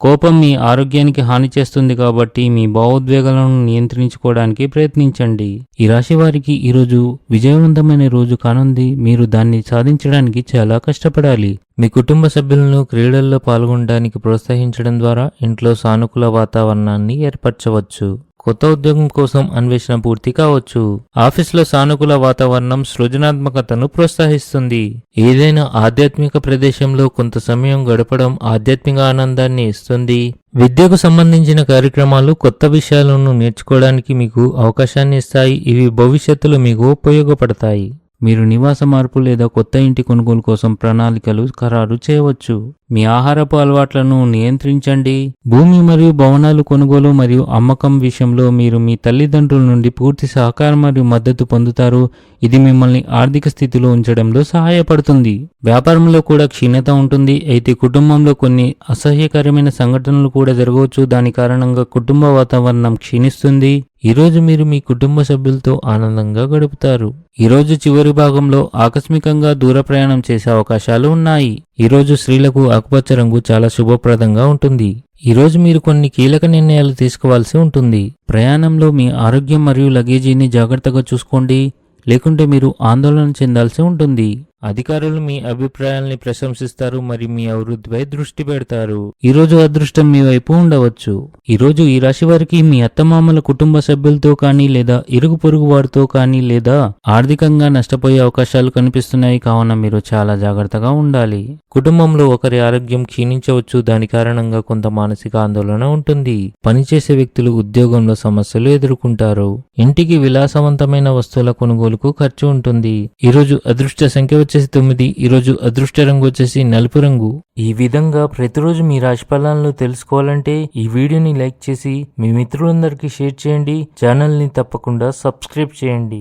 కోపం మీ ఆరోగ్యానికి హాని చేస్తుంది కాబట్టి మీ భావోద్వేగాలను నియంత్రించుకోవడానికి ప్రయత్నించండి. ఈ రాశి వారికి ఈరోజు విజయవంతమైన రోజు కానుంది. మీరు దాన్ని సాధించడానికి చాలా కష్టపడాలి. మీ కుటుంబ సభ్యులను క్రీడల్లో పాల్గొనడానికి ప్రోత్సహించడం ద్వారా ఇంట్లో సానుకూల వాతావరణాన్ని ఏర్పరచవచ్చు. కొత్త ఉద్యోగం కోసం అన్వేషణ పూర్తి కావచ్చు. ఆఫీస్లో సానుకూల వాతావరణం సృజనాత్మకతను ప్రోత్సహిస్తుంది. ఏదైనా ఆధ్యాత్మిక ప్రదేశంలో కొంత సమయం గడపడం ఆధ్యాత్మిక ఆనందాన్ని ఇస్తుంది. విద్యకు సంబంధించిన కార్యక్రమాలు కొత్త విషయాలను నేర్చుకోవడానికి మీకు అవకాశాన్ని ఇస్తాయి. ఇవి భవిష్యత్తులో మీకు ఉపయోగపడతాయి. మీరు నివాస మార్పు లేదా కొత్త ఇంటి కొనుగోలు కోసం ప్రణాళికలు ఖరారు చేయవచ్చు. మీ ఆహారపు అలవాట్లను నియంత్రించండి. భూమి మరియు భవనాలు కొనుగోలు మరియు అమ్మకం విషయంలో మీరు మీ తల్లిదండ్రుల నుండి పూర్తి సహకారం మరియు మద్దతు పొందుతారు. ఇది మిమ్మల్ని ఆర్థిక స్థితిలో ఉంచడంలో సహాయపడుతుంది. వ్యాపారంలో కూడా క్షీణత ఉంటుంది. అయితే కుటుంబంలో కొన్ని అసహ్యకరమైన సంఘటనలు కూడా జరగవచ్చు. దాని కారణంగా కుటుంబ వాతావరణం క్షీణిస్తుంది. ఈరోజు మీరు మీ కుటుంబ సభ్యులతో ఆనందంగా గడుపుతారు. ఈరోజు చివరి భాగంలో ఆకస్మికంగా దూర ప్రయాణం చేసే అవకాశాలు ఉన్నాయి. ఈరోజు స్త్రీలకు ఆకుపచ్చ రంగు చాలా శుభప్రదంగా ఉంటుంది. ఈరోజు మీరు కొన్ని కీలక నిర్ణయాలు తీసుకోవాల్సి ఉంటుంది. ప్రయాణంలో మీ ఆరోగ్యం మరియు లగేజీని జాగ్రత్తగా చూసుకోండి. లేకుంటే మీరు ఆందోళన చెందాల్సి ఉంటుంది. అధికారులు మీ అభిప్రాయాల్ని ప్రశంసిస్తారు మరియు మీ అభివృద్ధిపై దృష్టి పెడతారు. ఈ రోజు అదృష్టం మీ వైపు ఉండవచ్చు. ఈ రోజు ఈ రాశి వారికి మీ అత్తమామల కుటుంబ సభ్యులతో కానీ లేదా ఇరుగు పొరుగు వారితో కానీ లేదా ఆర్థికంగా నష్టపోయే అవకాశాలు కనిపిస్తున్నాయి. కావున మీరు చాలా జాగ్రత్తగా ఉండాలి. కుటుంబంలో ఒకరి ఆరోగ్యం క్షీణించవచ్చు. దాని కారణంగా కొంత మానసిక ఆందోళన ఉంటుంది. పనిచేసే వ్యక్తులు ఉద్యోగంలో సమస్యలు ఎదుర్కొంటారు. ఇంటికి విలాసవంతమైన వస్తువుల కొనుగోలుకు ఖర్చు ఉంటుంది. ఈరోజు అదృష్ట సంఖ్య వచ్చేసి తొమ్మిది ఈరోజు అదృష్ట రంగు వచ్చేసి నలుపు రంగు. ఈ విధంగా ప్రతిరోజు మీ రాశి ఫలాలను తెలుసుకోవాలంటే ఈ వీడియోని లైక్ చేసి మీ మిత్రులందరికీ షేర్ చేయండి ఛానల్ని తప్పకుండా సబ్స్క్రైబ్ చేయండి.